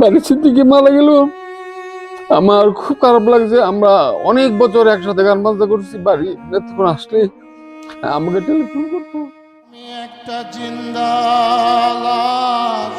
বাড়ি সিদ্দিকি মারা গেল। আমার খুব খারাপ লাগছে আমরা অনেক বছর একসাথে গান বাজনা করছি বাড়ি এতক্ষণ আসলে আমাকে টেলিফোন করতো। আমি একটা জিন্দা লাশ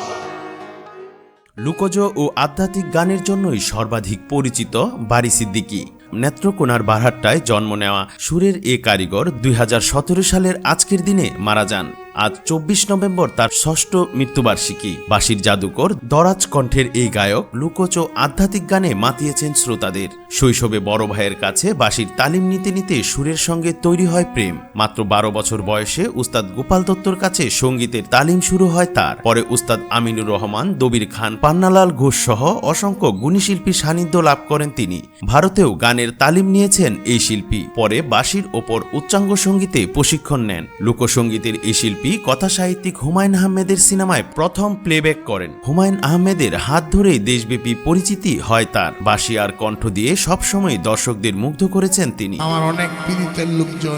লুকোজ ও আধ্যাত্মিক গানের জন্যই সর্বাধিক পরিচিত বারি সিদ্দিকী। নেত্রকোনার বারহাট্টায় জন্ম নেওয়া সুরের এ কারিগর দুই হাজার সতেরো সালের আজকের দিনে মারা যান। আজ চব্বিশ নভেম্বর তার ষষ্ঠ মৃত্যুবার্ষিকী। বাঁশির জাদুকর দরাজ কণ্ঠের এই গায়ক লুকোচ ও আধ্যাত্মিক গানে মাতিয়েছেন শ্রোতাদের। শৈশবে বড় ভাইয়ের কাছে বাঁশির তালিম নিতে নিতে সুরের সঙ্গে তৈরি হয় প্রেম। মাত্র বারো বছর বয়সে উস্তাদ গোপাল দত্তর কাছে সঙ্গীতের তালিম শুরু হয় তার। পরে উস্তাদ আমিনুর রহমান, দবির খান, পান্নালাল ঘোষ সহ অসংখ্য গুণী শিল্পীর সান্নিধ্য লাভ করেন তিনি। ভারতেও গানের তালিম নিয়েছেন এই শিল্পী। পরে বাঁশির ওপর উচ্চাঙ্গ সঙ্গীতে প্রশিক্ষণ নেন। লোকসঙ্গীতের এই শিল্পী কথা সাহিত্যিক হুমায়ুন আহমেদের সিনেমায় প্রথম প্লেব্যাক করেন। হুমায়ুন আহমেদের হাত ধরেই দেশব্যাপী পরিচিতি হয় তার। বাঁশি আর কণ্ঠ দিয়ে সবসময় দর্শকদের মুগ্ধ করেছেন তিনি। আমার অনেক পীড়িতের লোকজন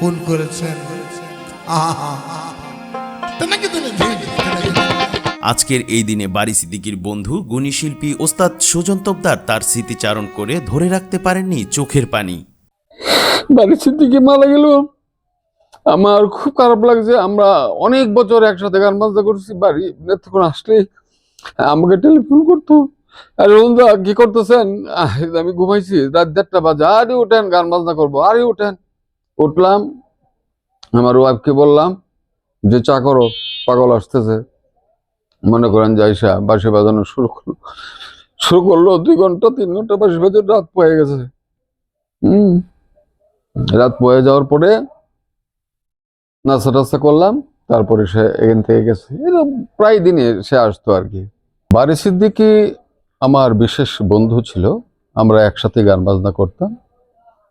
ফোন করেছেন। আহা। আজকের এই দিনে বাড়ি সিদ্দিকির বন্ধু গুণী শিল্পী ওস্তাদ সুজন তোপদার তার স্মৃতিচারণ করে ধরে রাখতে পারেননি চোখের পানি। বাড়ি সিদ্দিকি মারা গেল। আমার খুব খারাপ লাগছে আমরা অনেক বছর একসাথে গান বাজনা করছি, বাড়ি এতক্ষণ আসলে আমাকে টেলিফোন করতো। আর রোজদা কি করতেছেন? আমি ঘুমাইছি, রাত দেড়টা বাজে, আরে উঠেন, গান বাজনা করব, আরে উঠেন। উঠলাম, আমার ওয়াইফকে বললাম যে, চা করো, পাগল আসতেছে। মনে করেন যাইসা বাঁশি বাজানো শুরু করল। শুরু করল, দুই ঘণ্টা, তিন ঘণ্টা, বাঁশি বাজানো, রাত পয়ে গেছে। হম, রাত পয়ে যাওয়ার পরে নাস্তা টাস্তা করলাম তারপরে সে এখান থেকে গেছে। এরকম প্রায় দিনে সে আসতো আর কি। বারি সিদ্দিকি আমার বিশেষ বন্ধু ছিল আমরা একসাথে গান বাজনা করতাম।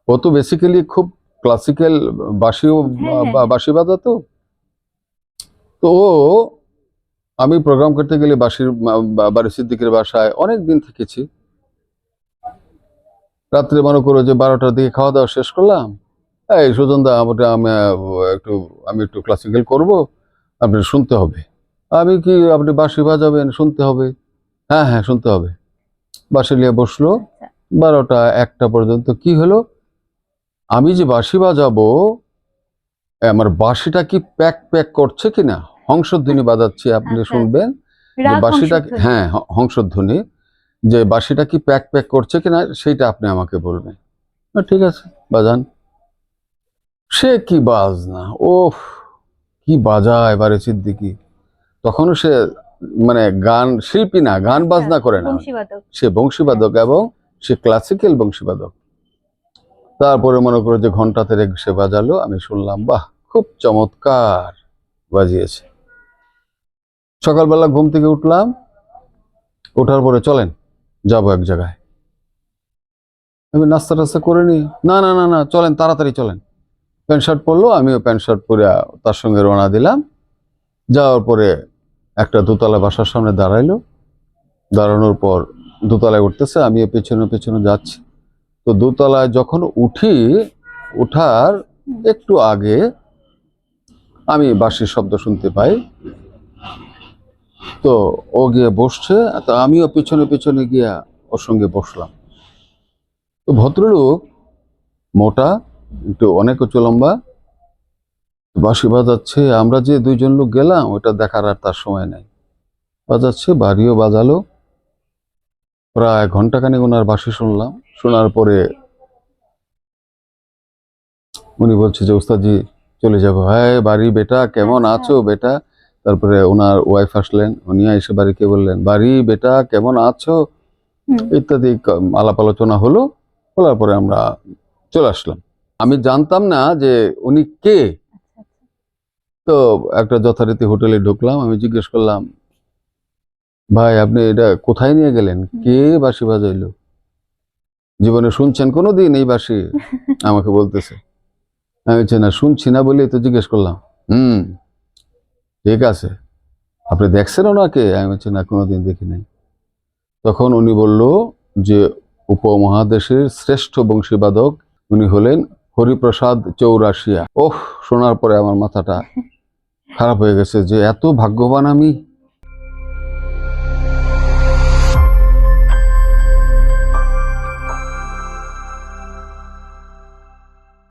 ও তো বেসিক্যালি খুব ক্লাসিক্যাল বাঁশিও হ্যাঁ। বা- বাঁশি বাজাতো। তো ও আমি প্রোগ্রাম করতে গেলে বাঁশির বারি সিদ্দিকের বাসায় অনেক দিন থেকেছি। রাত্রে মনে করো যে বারোটার দিকে খাওয়া দাওয়া শেষ করলাম এই সুজন দা আমাকে আমি একটু আমি একটু ক্লাসিক্যাল করব আপনি শুনতে হবে। আমি কি আপনি বাঁশি বাজাবেন শুনতে হবে? হ্যাঁ হ্যাঁ শুনতে হবে। বাঁশি নিয়ে বসল। বারোটা একটা পর্যন্ত কি হলো? আমি যে বাঁশি বাজাবো আমার বাঁশিটা কি প্যাক প্যাক করছে কিনা? হংসধ্বনি বাজাচ্ছি আপনি আচ্ছা, শুনবেন। বাঁশিটা হ্যাঁ হংসধ্বনি। যে বাঁশিটা কি প্যাক প্যাক করছে কিনা সেইটা আপনি আমাকে বলবেন। না, ঠিক আছে বাজান। সে কি বাজ না ও কি বাজায় এবারে সিদ্দিকি। তখনও সে মানে গান শিল্পী না গান বাজনা করে না। সে বংশীবাদক এবং সে ক্লাসিক্যাল বংশীবাদক। তারপরে মনে করো যে ঘণ্টা তেরেক সে বাজালো আমি শুনলাম বাহ খুব চমৎকার বাজিয়েছে। সকালবেলা ঘুম থেকে উঠলাম ওঠার পরে চলেন যাব এক জায়গায়। আমি নাস্তা টাস্তা করে নি না না না না চলেন তাড়াতাড়ি চলেন। প্যান্ট শার্ট পরলো, আমিও প্যান্ট শার্ট পরে তার সঙ্গে রওনা দিলাম। যাওয়ার পরে একটা দোতলা বাসার সামনে দাঁড়াইলো। দাঁড়ানোর পর দোতলায় উঠতেছে, আমিও পেছনে পেছনে যাচ্ছি। তো দোতলায় যখন উঠি, উঠার একটু আগে আমি বাঁশির শব্দ শুনতে পাই। তো ও গিয়ে বসছে, তো আমিও পেছনে পেছনে গিয়া ওর সঙ্গে বসলাম। তো ভদ্রলোক মোটা একটু অনেক উঁচু লম্বা বাঁশি বাজাচ্ছে। আমরা যে দুইজন লোক গেলাম ওটা দেখার আর তার সময় নাই। বাজাচ্ছে বাড়িও বাজালো। প্রায় ঘন্টাখানেক ওনার বাঁশি শুনলাম। শোনার পরে উনি বলছে যে উস্তাদজি চলে যাব। হ্যাঁ বাড়ি বেটা কেমন আছো বেটা? তারপরে ওনার ওয়াইফ আসলেন। উনি এসে বাড়িকে বললেন বাড়ি বেটা কেমন আছো? ইত্যাদি আলাপ আলোচনা হলো। বলার পরে আমরা চলে আসলাম। আমি জানতাম না যে উনি কে। তো একটা যথারীতি হোটেলে ঢুকলাম আমি জিজ্ঞেস করলাম ভাই আপনি এটা কোথায় নিয়ে গেলেন? কে বাসি বাজাইলো? জীবনে শুনছেন কোনোদিন এই বাসি আমাকে বলতেছে। আমি বলছি না শুনছি না বলেই তো জিজ্ঞেস করলাম। হুম ঠিক আছে। আপনি দেখছেন ওনাকে? আমি বলছি না কোনোদিন দেখি নাই। তখন উনি বলল যে উপমহাদেশের শ্রেষ্ঠ বংশীবাদক উনি হলেন হরিপ্রসাদ চৌরাশিয়া। ওহ শোনার পরে আমার মাথাটা খারাপ হয়ে গেছে যে এত ভাগ্যবান আমি।